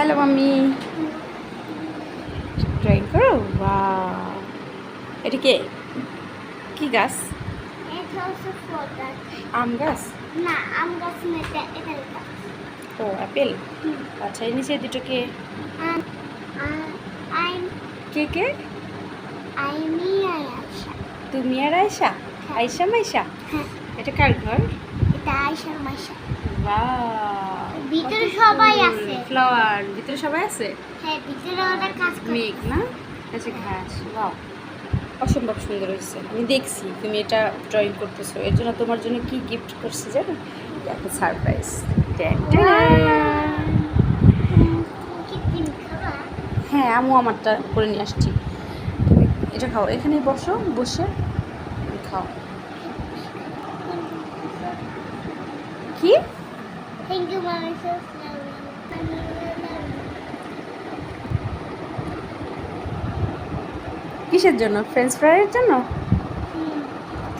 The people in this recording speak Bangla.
হ্যালো মাম্মি ড্রয়িং করো বা এটা কে কি গাছ আম গাছ না আম গাছ ও অ্যাপেল হুম। আচ্ছা এই নিচে দুটো কে কে কে আয়াসা তুমি আর আয়সা আয়সা মাইশা এটা কার ঘর এটা আয়সার মাসা বা ভিতরে সবাই আছে। ফ্লাওয়ার ভিতরে সবাই আছে? হ্যাঁ ভিতরে ওরা কাজ করে। মেঘ না? আচ্ছা ঘাস বাহ অসম্ভব সুন্দর হয়েছে। আমি দেখছি তুমি এটা ড্রয়িং করতেছো। এর জন্য তোমার জন্য কি গিফট করছি জানো? দেখো সারপ্রাইজ হ্যাঁ আমু আমারটা করে নিয়ে আসছি। তুমি এটা খাও। এখানে বসো বসে খাও। কি? থ্যাংক you, মামি So কিসের জন্য? ফ্রেঞ্চ ফ্রাইয়ের জন্য?